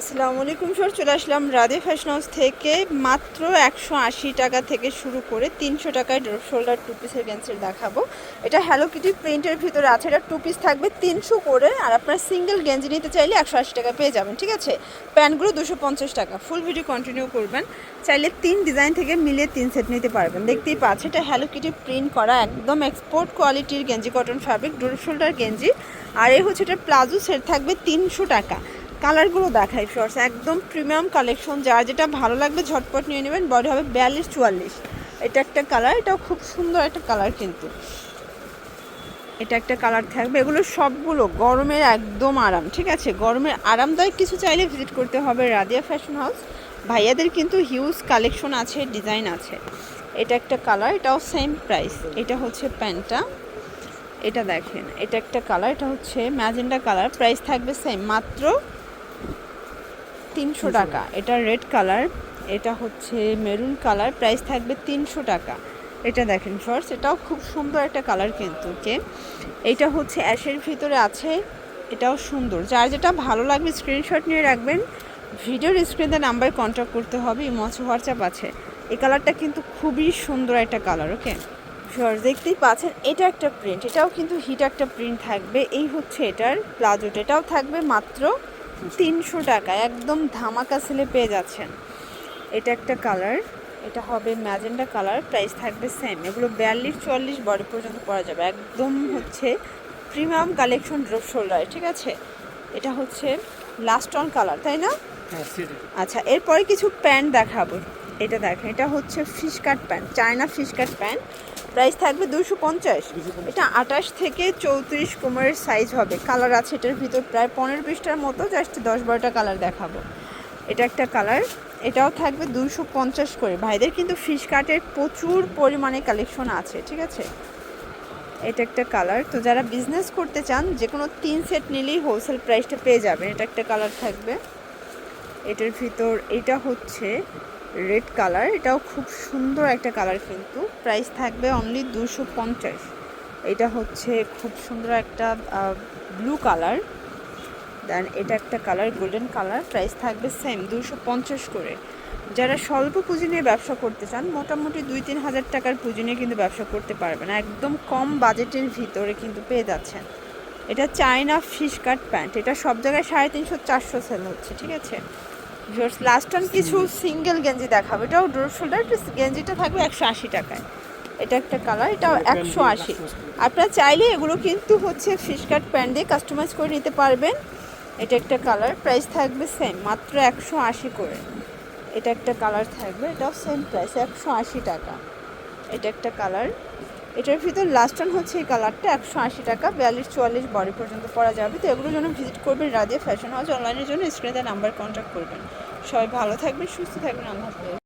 আসসালামু আলাইকুম স্যার, চলে আসলাম রাধে ফ্যাশন হাউস থেকে মাত্র একশো আশি টাকা থেকে শুরু করে তিনশো টাকায় ড্রপ শোল্ডার টু পিসের গেঞ্জের দেখাবো। এটা হ্যালো কিটি প্রিন্টের ভিতরে আছে, এটা টু পিস থাকবে তিনশো করে, আর আপনার সিঙ্গেল গেঞ্জি নিতে চাইলে একশো আশি টাকা পেয়ে যাবেন, ঠিক আছে? প্যান্টগুলো দুশো পঞ্চাশ টাকা ফুল ভিডিও কন্টিনিউ করবেন। চাইলে তিন ডিজাইন থেকে মিলিয়ে তিন সেট নিতে পারবেন। দেখতেই পাচ্ছে এটা হ্যালো কিটি প্রিন্ট করা একদম এক্সপোর্ট কোয়ালিটির গেঞ্জি কটন ফ্যাব্রিক ডোর শোল্ডার গেঞ্জি, আর এই হচ্ছে এটা প্লাজো সেট থাকবে তিনশো টাকা। কালারগুলো দেখাই শর্টস একদম প্রিমিয়াম কালেকশন যার যেটা ভালো লাগবে ঝটপট নিয়ে নেবেন বডি হবে বিয়াল্লিশ, চুয়াল্লিশ। এটা একটা কালার এটাও খুব সুন্দর একটা কালার কিন্তু। এটা একটা কালার থাকবে, এগুলো সবগুলো গরমের একদম আরাম, ঠিক আছে? গরমের আরামদায়ক কিছু চাইলে ভিজিট করতে হবে রাদিয়া ফ্যাশন হাউস ভাইয়াদের কিন্তু হিউজ কালেকশন আছে ডিজাইন আছে। এটা একটা কালার এটাও সেম প্রাইস এটা হচ্ছে প্যান্টটা। এটা দেখেন, এটা একটা কালার এটা হচ্ছে ম্যাজেন্ডা কালার প্রাইস থাকবে সেম মাত্র তিনশো টাকা। এটা রেড কালার এটা হচ্ছে মেরুন কালার প্রাইস থাকবে তিনশো টাকা। এটা দেখেন ফার্স্ট এটাও খুব সুন্দর একটা কালার কিন্তু ওকে এটা হচ্ছে অ্যাশের ভিতরে আছে, এটাও সুন্দর। যার যেটা ভালো লাগবে স্ক্রিনশট নিয়ে রাখবেন। ভিডিওর স্ক্রিনে নাম্বার কন্ট্যাক্ট করতে হবে ইমচ হোয়াটসঅ্যাপ আছে। এই কালারটা কিন্তু খুবই সুন্দর একটা কালার ওকে শর্ট দেখতেই পাচ্ছেন, এটা একটা প্রিন্ট এটাও কিন্তু হিট একটা প্রিন্ট থাকবে। এই হচ্ছে এটার, প্লাজোটা, এটাও থাকবে মাত্র তিনশো টাকা একদম ধামাকা সেলে পেয়ে যাচ্ছেন। এটা একটা কালার এটা হবে ম্যাজেন্ডা কালার প্রাইস থাকবে সেম এগুলো বিয়াল্লিশ চুয়াল্লিশ বডি পর্যন্ত পরা যাবে। একদম হচ্ছে প্রিমিয়াম কালেকশন ড্রপ শোল্ডার ঠিক আছে? এটা হচ্ছে লাস্ট অন কালার তাই না? আচ্ছা এরপরে কিছু প্যান্ট দেখাবো। এটা দেখেন এটা হচ্ছে fish cut pant China fish cut pant price থাকবে দুশো পঞ্চাশ। এটা আঠাশ থেকে চৌত্রিশ কোমরের সাইজ হবে। কালার আছে এটার ভিতর প্রায় পনেরো বিশটার মতো জাস্ট দশ বারোটা কালার দেখাবো। এটা একটা কালার এটাও থাকবে দুশো পঞ্চাশ করে। ভাইদের কিন্তু ফিশ কাটের প্রচুর পরিমাণে কালেকশন আছে ঠিক আছে? এটা একটা কালার তো যারা বিজনেস করতে চান যে কোনো তিন সেট নিলেই হোলসেল প্রাইসটা পেয়ে যাবেন। এটা একটা কালার থাকবে। এটার ভিতর এটা হচ্ছে রেড কালার। এটাও খুব সুন্দর একটা কালার কিন্তু। প্রাইস থাকবে অনলি দুশো পঞ্চাশ। এটা হচ্ছে খুব সুন্দর একটা ব্লু কালার। দেন এটা একটা কালার, গোল্ডেন কালার। প্রাইস থাকবে সেম, দুশো পঞ্চাশ করে। যারা স্বল্প পুঁজি নিয়ে ব্যবসা করতে চান, মোটামুটি দুই তিন হাজার টাকার পুঁজি নিয়ে কিন্তু ব্যবসা করতে পারবেন। একদম কম বাজেটের ভিতরে কিন্তু পেয়ে যাচ্ছেন। এটা চায়না ফিশ কাট প্যান্ট। এটা সব জায়গায় সাড়ে তিনশো চারশো সেল হচ্ছে, ঠিক আছে? ভিউয়ার্স লাস্ট টাইম কিছু সিঙ্গেল গেঞ্জি দেখাবো। এটাও ডোর শোল্ডার গেঞ্জিটা থাকবে একশো আশি টাকায়। এটা একটা কালার এটাও একশো আশি। আপনারা চাইলে এগুলো কিন্তু হচ্ছে ফিশ কাট প্যান্ট দিয়ে কাস্টমাইজ করে নিতে পারবেন। এটা একটা কালার প্রাইস থাকবে সেম মাত্র একশো আশি করে। এটা একটা কালার থাকবে, এটাও সেম প্রাইস একশো আশি টাকা। এটা একটা কালার এটার ভিতর লাস্ট টান হচ্ছে এই কালারটা একশো আশি টাকা, বিয়াল্লিশ, চুয়াল্লিশ বডি পর্যন্ত পরা যাবে। তো এগুলোর জন্য ভিজিট করবেন রাধে ফ্যাশন হাউস অনলাইনের জন্য স্ক্রিনে নাম্বার কন্ট্যাক্ট করবেন। সবাই ভালো থাকবেন, সুস্থ থাকবেন হাফেজ।